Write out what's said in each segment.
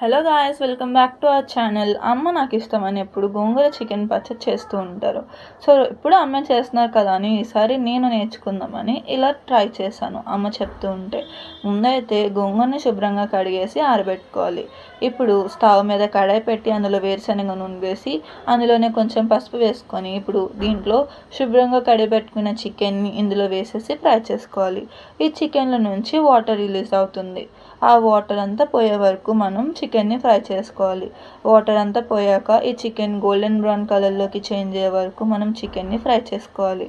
Hello guys welcome back to our channel అమ్మ నాకు ఇష్టమని ఎప్పుడు గోంగూర చికెన్ పచ్చడి చేస్తూ ఉంటారు. సో ఇప్పుడు అమ్మ చేస్తున్నారు కదా అని ఈసారి నేను నేర్చుకుందామని ఇలా ట్రై చేశాను. అమ్మ చెప్తూ ఉంటే ముందైతే గోంగూరని శుభ్రంగా కడిగేసి ఆరబెట్టుకోవాలి. ఇప్పుడు స్టవ్ మీద కడాయి పెట్టి అందులో వేరుశనగ నూనె వేసి అందులోనే కొంచెం పసుపు వేసుకొని ఇప్పుడు దీంట్లో శుభ్రంగా కడిగి పెట్టుకున్న చికెన్ని ఇందులో వేసేసి ఫ్రై చేసుకోవాలి. ఈ చికెన్ల నుంచి వాటర్ రిలీజ్ అవుతుంది. ఆ వాటర్ అంతా పోయే వరకు మనం చికెన్ని ఫ్రై చేసుకోవాలి. వాటర్ అంతా పోయాక ఈ చికెన్ గోల్డెన్ బ్రౌన్ కలర్లోకి చేంజ్ అయ్యే వరకు మనం చికెన్ని ఫ్రై చేసుకోవాలి.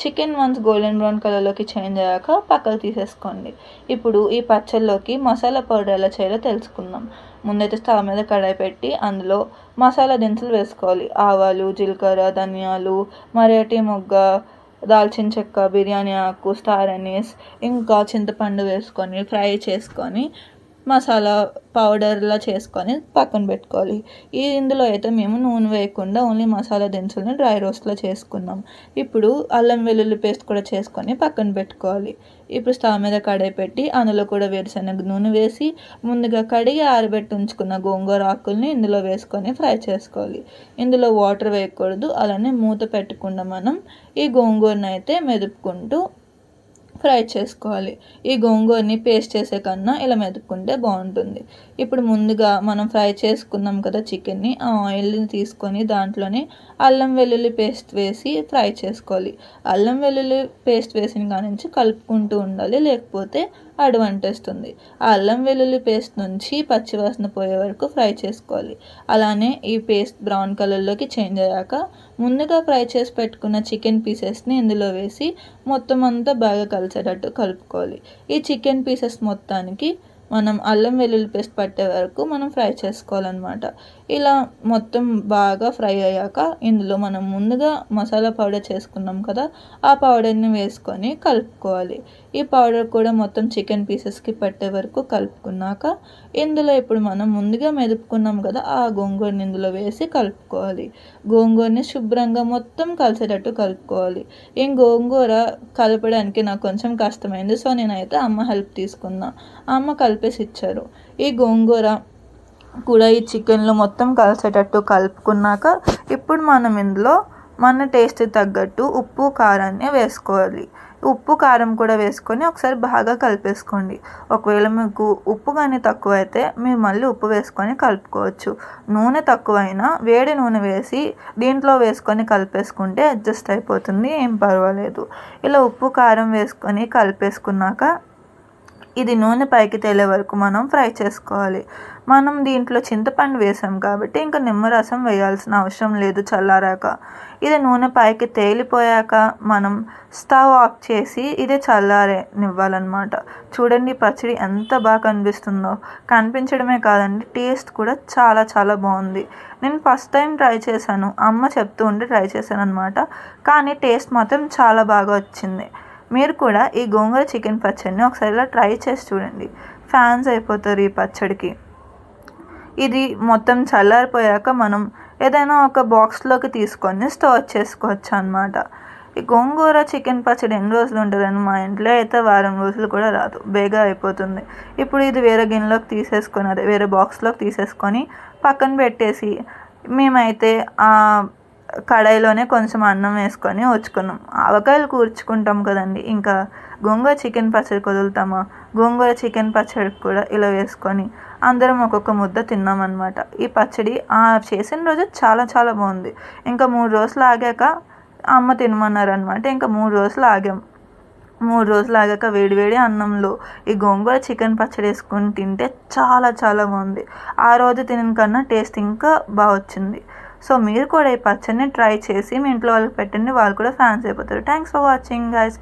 చికెన్ వన్స్ గోల్డెన్ బ్రౌన్ కలర్లోకి చేంజ్ అయ్యాక పక్కకు తీసేసుకోండి. ఇప్పుడు ఈ పచ్చళ్ళలోకి మసాలా పౌడర్ ఎలా చేయాలో తెలుసుకుందాం. ముందైతే స్టవ్ మీద కడాయి పెట్టి అందులో మసాలా దినుసులు వేసుకోవాలి. ఆవాలు జీలకర్ర ధనియాలు మరేటి మొగ్గ దాల్చిన చెక్క బిర్యానీ ఆకు స్టార్ అనీస్ ఇంకా చింతపండు వేసుకొని ఫ్రై చేసుకొని మసాలా పౌడర్లా చేసుకొని పక్కన పెట్టుకోవాలి. ఈ ఇందులో అయితే మేము నూనె వేయకుండా ఓన్లీ మసాలా దినుసులను డ్రై రోస్ట్లో చేసుకున్నాం. ఇప్పుడు అల్లం వెల్లుల్లి పేస్ట్ కూడా చేసుకొని పక్కన పెట్టుకోవాలి. ఇప్పుడు స్టవ్ మీద కడాయి పెట్టి అందులో కూడా వేరుశనగ నూనె వేసి ముందుగా కడిగి ఆరబెట్టి ఉంచుకున్న గోంగూర ఆకుల్ని ఇందులో వేసుకొని ఫ్రై చేసుకోవాలి. ఇందులో వాటర్ వేయకూడదు. అలానే మూత పెట్టకుండా మనం ఈ గోంగూరను అయితే మెదుపుకుంటూ ఫ్రై చేసుకోవాలి. ఈ గోంగూరని పేస్ట్ చేసే కన్నా ఇలా మెదుపుకుంటే బాగుంటుంది. ఇప్పుడు ముందుగా మనం ఫ్రై చేసుకున్నాం కదా చికెన్ని ఆ ఆయిల్ని తీసుకొని దాంట్లోనే అల్లం వెల్లుల్లి పేస్ట్ వేసి ఫ్రై చేసుకోవాలి. అల్లం వెల్లుల్లి పేస్ట్ వేసిన కాడి నుంచి కలుపుకుంటూ ఉండాలి లేకపోతే అడువంటేస్తుంది ఆ అల్లం వెల్లుల్లి పేస్ట్ నుంచి పచ్చివాసన పోయే వరకు ఫ్రై చేసుకోవాలి. అలానే ఈ పేస్ట్ బ్రౌన్ కలర్లోకి చేంజ్ అయ్యాక ముందుగా ఫ్రై చేసి పెట్టుకున్న చికెన్ పీసెస్ని ఇందులో వేసి మొత్తం అంతా బాగా కలిసేటట్టు కలుపుకోవాలి. ఈ చికెన్ పీసెస్ మొత్తానికి మనం అల్లం వెల్లుల్లి పేస్ట్ పట్టే వరకు మనం ఫ్రై చేసుకోవాలన్నమాట. ఇలా మొత్తం బాగా ఫ్రై అయ్యాక ఇందులో మనం ముందుగా మసాలా పౌడర్ చేసుకున్నాం కదా ఆ పౌడర్ని వేసుకొని కలుపుకోవాలి. ఈ పౌడర్ కూడా మొత్తం చికెన్ పీసెస్కి పట్టే వరకు కలుపుకున్నాక ఇందులో ఇప్పుడు మనం ముందుగా మెదుపుకున్నాం కదా ఆ గోంగూరని ఇందులో వేసి కలుపుకోవాలి. గోంగూరని శుభ్రంగా మొత్తం కలిసేటట్టు కలుపుకోవాలి. ఈ గోంగూర కలపడానికి నాకు కొంచెం కష్టమైంది సో నేనైతే అమ్మ హెల్ప్ తీసుకున్నా. అమ్మ కలిపేసి ఇచ్చారు. ఈ గోంగూర కూడా ఈ చికెన్లో మొత్తం కలిసేటట్టు కలుపుకున్నాక ఇప్పుడు మనం ఇందులో మన టేస్ట్ తగ్గట్టు ఉప్పు కారాన్ని వేసుకోవాలి. ఉప్పు కారం కూడా వేసుకొని ఒకసారి బాగా కలిపేసుకోండి. ఒకవేళ మీకు ఉప్పు కానీ తక్కువ అయితే మీరు మళ్ళీ ఉప్పు వేసుకొని కలుపుకోవచ్చు. నూనె తక్కువైనా వేడి నూనె వేసి దీంట్లో వేసుకొని కలిపేసుకుంటే అడ్జస్ట్ అయిపోతుంది ఏం పర్వాలేదు. ఇలా ఉప్పు కారం వేసుకొని కలిపేసుకున్నాక ఇది నూనె పైకి తేలే వరకు మనం ఫ్రై చేసుకోవాలి. మనం దీంట్లో చింతపండు వేసాం కాబట్టి ఇంకా నిమ్మరసం వేయాల్సిన అవసరం లేదు చల్లారాక. ఇది నూనె పైకి తేలిపోయాక మనం స్టవ్ ఆఫ్ చేసి ఇది చల్లారేనివ్వాలన్నమాట. చూడండి పచ్చడి ఎంత బాగా కనిపిస్తుందో. కనిపించడమే కాదండి టేస్ట్ కూడా చాలా చాలా బాగుంది. నేను ఫస్ట్ టైం ట్రై చేశాను. అమ్మ చెప్తూ ఉంటే ట్రై చేశాను అనమాట కానీ టేస్ట్ మాత్రం చాలా బాగా వచ్చింది. మీరు కూడా ఈ గోంగూర చికెన్ పచ్చడిని ఒకసారి ఇలా ట్రై చేసి చూడండి. ఫ్యాన్స్ అయిపోతారు ఈ పచ్చడికి. ఇది మొత్తం చల్లారిపోయాక మనం ఏదైనా ఒక బాక్స్లోకి తీసుకొని స్టోర్ చేసుకోవచ్చు అనమాట ఈ గోంగూర చికెన్ పచ్చడి ఎన్ని రోజులు ఉంటుందని మా ఇంట్లో అయితే వారం రోజులు కూడా రాదు. బేగా అయిపోతుంది. ఇప్పుడు ఇది వేరే గిన్నెలోకి తీసేసుకొని అదే వేరే బాక్స్లోకి తీసేసుకొని పక్కన పెట్టేసి మేమైతే కడాయిలోనే కొంచెం అన్నం వేసుకొని వచ్చుకున్నాం ఆవకాయలు కూర్చుకుంటాం కదండి. ఇంకా గోంగూర చికెన్ పచ్చడి వదులుతామా గోంగూర చికెన్ పచ్చడి కూడా ఇలా వేసుకొని అందరం ఒక్కొక్క ముద్ద తిన్నామన్నమాట. ఈ పచ్చడి చేసిన రోజు చాలా చాలా బాగుంది ఇంకా మూడు రోజులు ఆగాక అమ్మ తినమన్నారనమాట ఇంకా మూడు రోజులు ఆగాం. మూడు రోజులు ఆగాక వేడివేడి అన్నంలో ఈ గోంగూర చికెన్ పచ్చడి వేసుకొని తింటే చాలా చాలా బాగుంది ఆ రోజు తిన కన్నా టేస్ట్ ఇంకా బాగా వచ్చింది. సో మీరు కూడా ఈ పచ్చడిని ట్రై చేసి మీ ఇంట్లో వాళ్ళకి పెట్టండి. వాళ్ళు కూడా ఫ్యాన్స్ అయిపోతారు. Thanks for watching guys